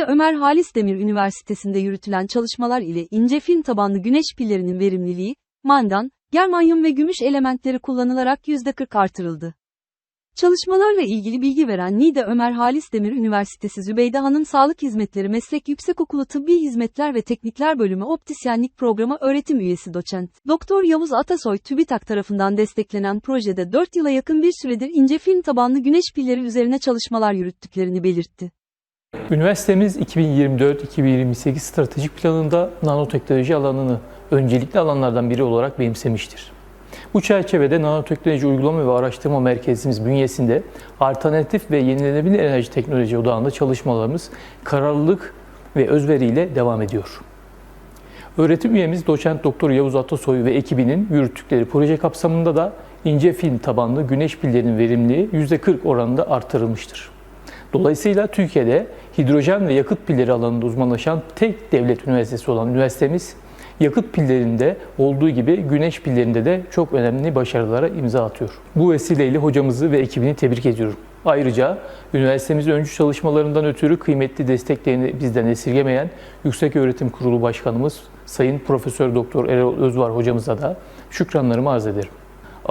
NİDE Ömer Halis Demir Üniversitesi'nde yürütülen çalışmalar ile ince film tabanlı güneş pillerinin verimliliği, mangan, germanyum ve gümüş elementleri kullanılarak %40 artırıldı. Çalışmalarla ilgili bilgi veren NİDE Ömer Halis Demir Üniversitesi Zübeyde Hanım Sağlık Hizmetleri Meslek Yüksekokulu Tıbbi Hizmetler ve Teknikler Bölümü Optisyenlik Programı öğretim üyesi doçent. Doktor Yavuz Atasoy TÜBİTAK tarafından desteklenen projede 4 yıla yakın bir süredir ince film tabanlı güneş pilleri üzerine çalışmalar yürüttüklerini belirtti. Üniversitemiz 2024-2028 stratejik planında nanoteknoloji alanını öncelikli alanlardan biri olarak benimsemiştir. Bu çerçevede nanoteknoloji uygulama ve araştırma merkezimiz bünyesinde alternatif ve yenilenebilir enerji teknoloji odağında çalışmalarımız kararlılık ve özveriyle devam ediyor. Öğretim üyemiz doçent doktor Yavuz Atasoy ve ekibinin yürüttükleri proje kapsamında da ince film tabanlı güneş pillerinin verimliliği %40 oranında artırılmıştır. Dolayısıyla Türkiye'de hidrojen ve yakıt pilleri alanında uzmanlaşan tek devlet üniversitesi olan üniversitemiz, yakıt pillerinde olduğu gibi güneş pillerinde de çok önemli başarılara imza atıyor. Bu vesileyle hocamızı ve ekibini tebrik ediyorum. Ayrıca üniversitemizin öncü çalışmalarından ötürü kıymetli desteklerini bizden esirgemeyen Yüksek Öğretim Kurulu Başkanımız Sayın Profesör Doktor Erol Özvar hocamıza da şükranlarımı arz ederim.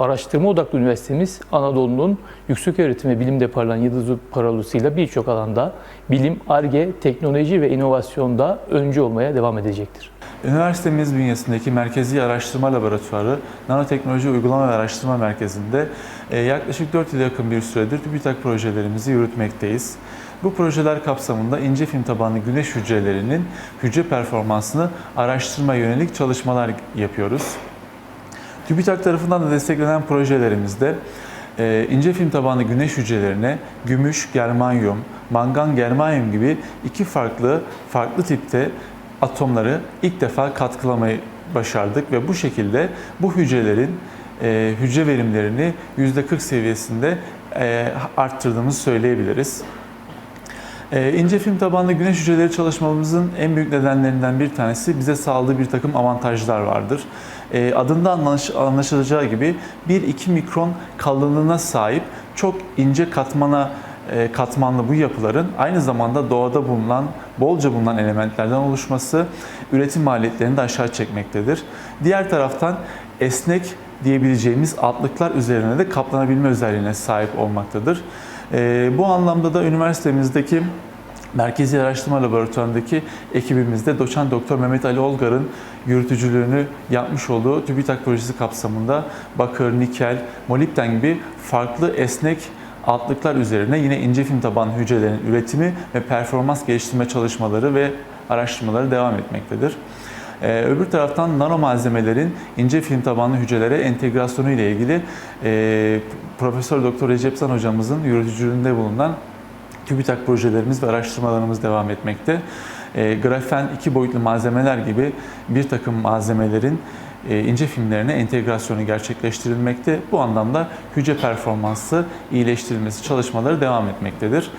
Araştırma odaklı üniversitemiz Anadolu'nun yüksek öğretim ve bilimde parlayan yıldızı parolasıyla birçok alanda bilim, arge, teknoloji ve inovasyonda öncü olmaya devam edecektir. Üniversitemiz bünyesindeki Merkezi Araştırma Laboratuvarı, Nanoteknoloji Uygulama ve Araştırma Merkezi'nde e, yaklaşık 4 yıla yakın bir süredir TÜBİTAK projelerimizi yürütmekteyiz. Bu projeler kapsamında ince film tabanlı güneş hücrelerinin hücre performansını araştırma yönelik çalışmalar yapıyoruz. TÜBİTAK tarafından da desteklenen projelerimizde e, ince film tabanlı güneş hücrelerine gümüş, germanyum, mangan, germanyum gibi iki farklı farklı tipte atomları ilk defa katkılamayı başardık ve bu şekilde bu hücrelerin e, hücre verimlerini %40 seviyesinde e, arttırdığımızı söyleyebiliriz. Ee, ince film tabanlı güneş hücreleri çalışmamızın en büyük nedenlerinden bir tanesi bize sağladığı bir takım avantajlar vardır. Ee, adında anlaş, anlaşılacağı gibi 1-2 mikron kalınlığına sahip çok ince katmana e, katmanlı bu yapıların aynı zamanda doğada bulunan, bolca bulunan elementlerden oluşması üretim maliyetlerini de aşağı çekmektedir. Diğer taraftan esnek diyebileceğimiz altlıklar üzerine de kaplanabilme özelliğine sahip olmaktadır. Ee, bu anlamda da üniversitemizdeki Merkezi Araştırma Laboratuvarı'ndaki ekibimizde doçent doktor Mehmet Ali Olgar'ın yürütücülüğünü yapmış olduğu TÜBİTAK projesi kapsamında bakır, nikel, molibden gibi farklı esnek altlıklar üzerine yine ince film tabanlı hücrelerin üretimi ve performans geliştirme çalışmaları ve araştırmaları devam etmektedir. Ee, öbür taraftan nano malzemelerin ince film tabanlı hücrelere entegrasyonu ile ilgili e, Profesör Doktor Recep San hocamızın yürütücülüğünde bulunan TÜBİTAK projelerimiz ve araştırmalarımız devam etmekte. E, grafen iki boyutlu malzemeler gibi bir takım malzemelerin e, ince filmlerine entegrasyonu gerçekleştirilmekte. Bu anlamda hücre performansı iyileştirilmesi çalışmaları devam etmektedir.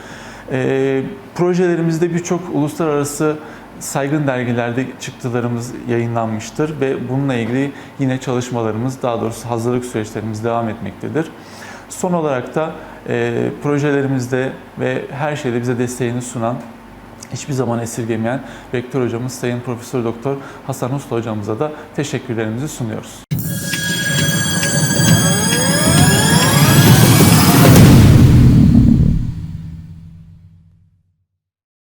E, projelerimizde birçok uluslararası saygın dergilerde çıktılarımız yayınlanmıştır ve bununla ilgili yine çalışmalarımız, daha doğrusu hazırlık süreçlerimiz devam etmektedir. Son olarak da e, projelerimizde ve her şeyde bize desteğini sunan, hiçbir zaman esirgemeyen Rektör hocamız Sayın Profesör Doktor Hasan Uslu hocamıza da teşekkürlerimizi sunuyoruz.